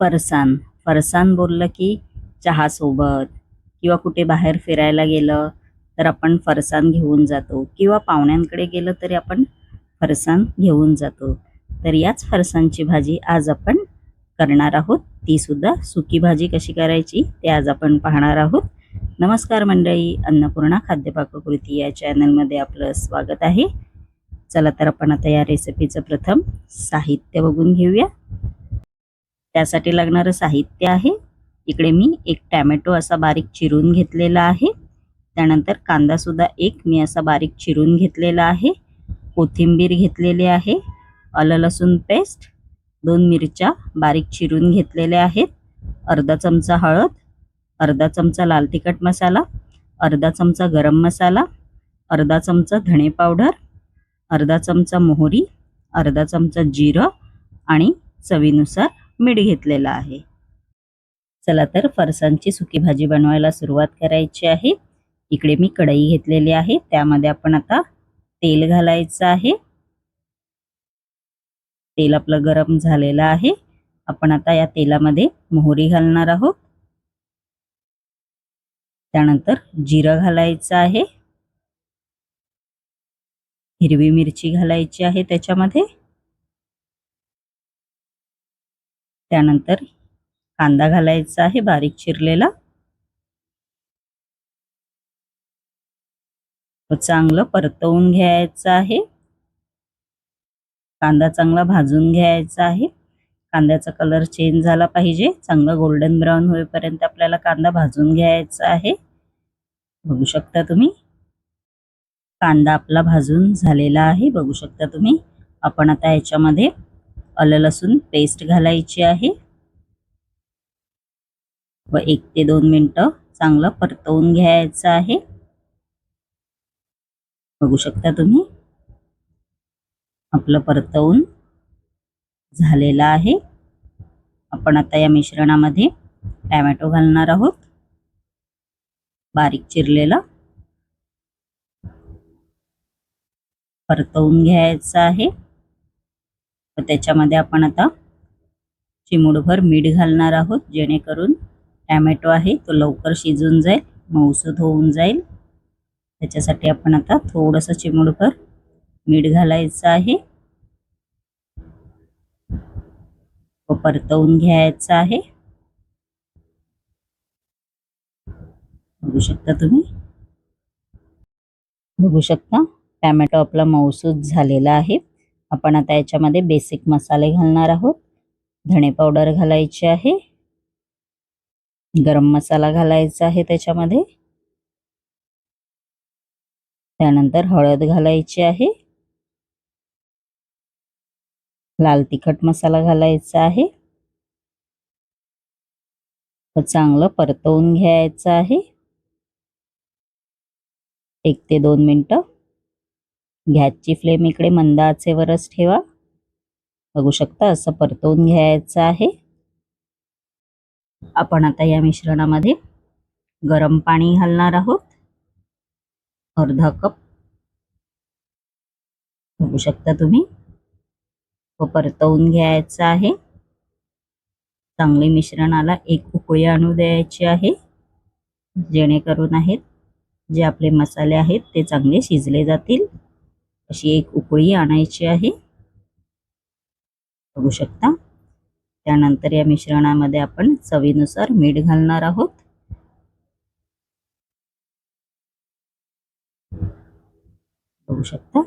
फरसान. फरसान बोललं की चहासोबत. किंवा कुठे बाहेर फिरायला गेलं तर आपण फरसाण घेऊन जातो. किंवा पाहुण्यांकडे गेलं तरी आपण फरसाण घेऊन जातो. तर याच फरसाणची भाजी आज आपण करणार आहोत. तीसुद्धा सुकी भाजी कशी करायची ते आज आपण पाहणार आहोत. नमस्कार मंडळी अन्नपूर्णा खाद्यपाककृती या चॅनलमध्ये आपलं स्वागत आहे. चला तर आपण आता या रेसिपीचं प्रथम साहित्य बघून घेऊया. त्यासाठी लागणारं साहित्य आहे. इकडे मी एक टॅमॅटो असा बारीक चिरून घेतलेला आहे. त्यानंतर कांदासुद्धा एक मी असा बारीक चिरून घेतलेला आहे. कोथिंबीर घेतलेली आहे. आलं लसूण पेस्ट दोन मिरच्या बारीक चिरून घेतलेल्या आहेत. अर्धा चमचा हळद अर्धा चमचा लाल तिखट मसाला अर्धा चमचा गरम मसाला अर्धा चमचा धणे पावडर अर्धा चमचा मोहरी अर्धा चमचा जिरं आणि चवीनुसार मीठ घेतलेलं आहे. चला तर फरसांची सुकी भाजी बनवायला सुरुवात करायची आहे. इकडे मी कढई घेतलेली आहे. त्यामध्ये आपण आता तेल घालायचं आहे. तेल आपलं गरम झालेलं आहे. आपण आता या तेलामध्ये मोहरी घालणार आहोत. त्यानंतर जिरं घालायचं आहे. हिरवी मिरची घालायची आहे त्याच्यामध्ये. त्यानंतर कांदा घालायचा आहे बारीक चिरलेला. चांगलं परतवून घ्यायचं आहे. कांदा चांगला भाजून घ्यायचा आहे. कांद्याचा कलर चेंज झाला पाहिजे. चांगला गोल्डन ब्राऊन होईपर्यंत आपल्याला कांदा भाजून घ्यायचा आहे. बघू शकता तुम्ही. कांदा आपला भाजून झालेला आहे. बघू शकता तुम्ही. आपण आता याच्यामध्ये आलं लसूण पेस्ट घालायची आहे. व एक ते दोन मिनटं चांगलं परतवून घ्यायचं आहे. बघू शकता तुम्ही. आपलं परतवून झालेलं आहे. आपण आता या मिश्रणामध्ये टॅमॅटो घालणार आहोत. बारीक चिरलेला. परतवून घ्यायचं आहे. त्याच्यामध्ये आपण आता चिमूडभर मीठ घालणार आहोत जेणेकरून टॅमॅटो आहे तो लवकर शिजून जाईल मऊसूद होऊन जाईल. त्याच्यासाठी आपण आता थोडंसं चिमूडभर मीठ घालायचं आहे. व परतवून घ्यायचं आहे. बघू शकता तुम्ही? बघू शकता टॅमॅटो आपला मऊसूद झालेला आहे. आपण आता याच्यामध्ये बेसिक मसाले घालणार आहोत. धणे पावडर घालायची आहे. गरम मसाला घालायचा आहे त्याच्यामध्ये. त्यानंतर हळद घालायची आहे. लाल तिखट मसाला घालायचा आहे. चांगलं परतवून घ्यायचं आहे. एक ते दोन मिनटं. गॅसची फ्लेम इकडे मंद आचेवरच ठेवा. बघू शकता असं परतवून घ्यायचं आहे. आपण आता या मिश्रणामध्ये गरम पाणी घालणार आहोत. अर्धा कप. बघू शकता तुम्ही. व परतवून घ्यायचं आहे. चांगली मिश्रणाला एक उकळी आणू द्यायची आहे. जेणेकरून आहेत जे आपले मसाले आहेत ते चांगले शिजले जातील. अशी एक उकळी आणायची आहे. बघू शकता. त्यानंतर या मिश्रणामध्ये आपण चवीनुसार मीठ घालणार आहोत. बघू शकता.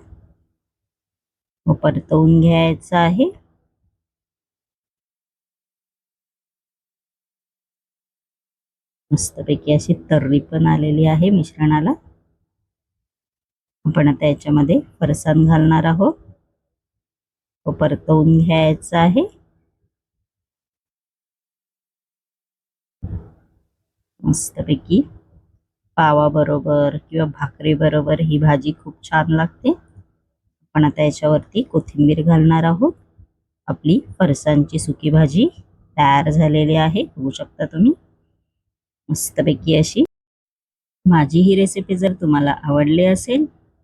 व परतवून घ्यायचं आहे. मस्तपैकी अशी तर्री पण आलेली आहे मिश्रणाला. आपण आता याच्यामध्ये फरसाण घालणार आहोत. तो परतवून घ्यायचं आहे. मस्तपैकी पावाबरोबर किंवा भाकरीबरोबर ही भाजी खूप छान लागते. आपण आता याच्यावरती कोथिंबीर घालणार आहोत. आपली फरसांची सुकी भाजी तयार झालेली आहे. बघू शकता तुम्ही. मस्तपैकी अशी. माझी ही रेसिपी जर तुम्हाला आवडली असेल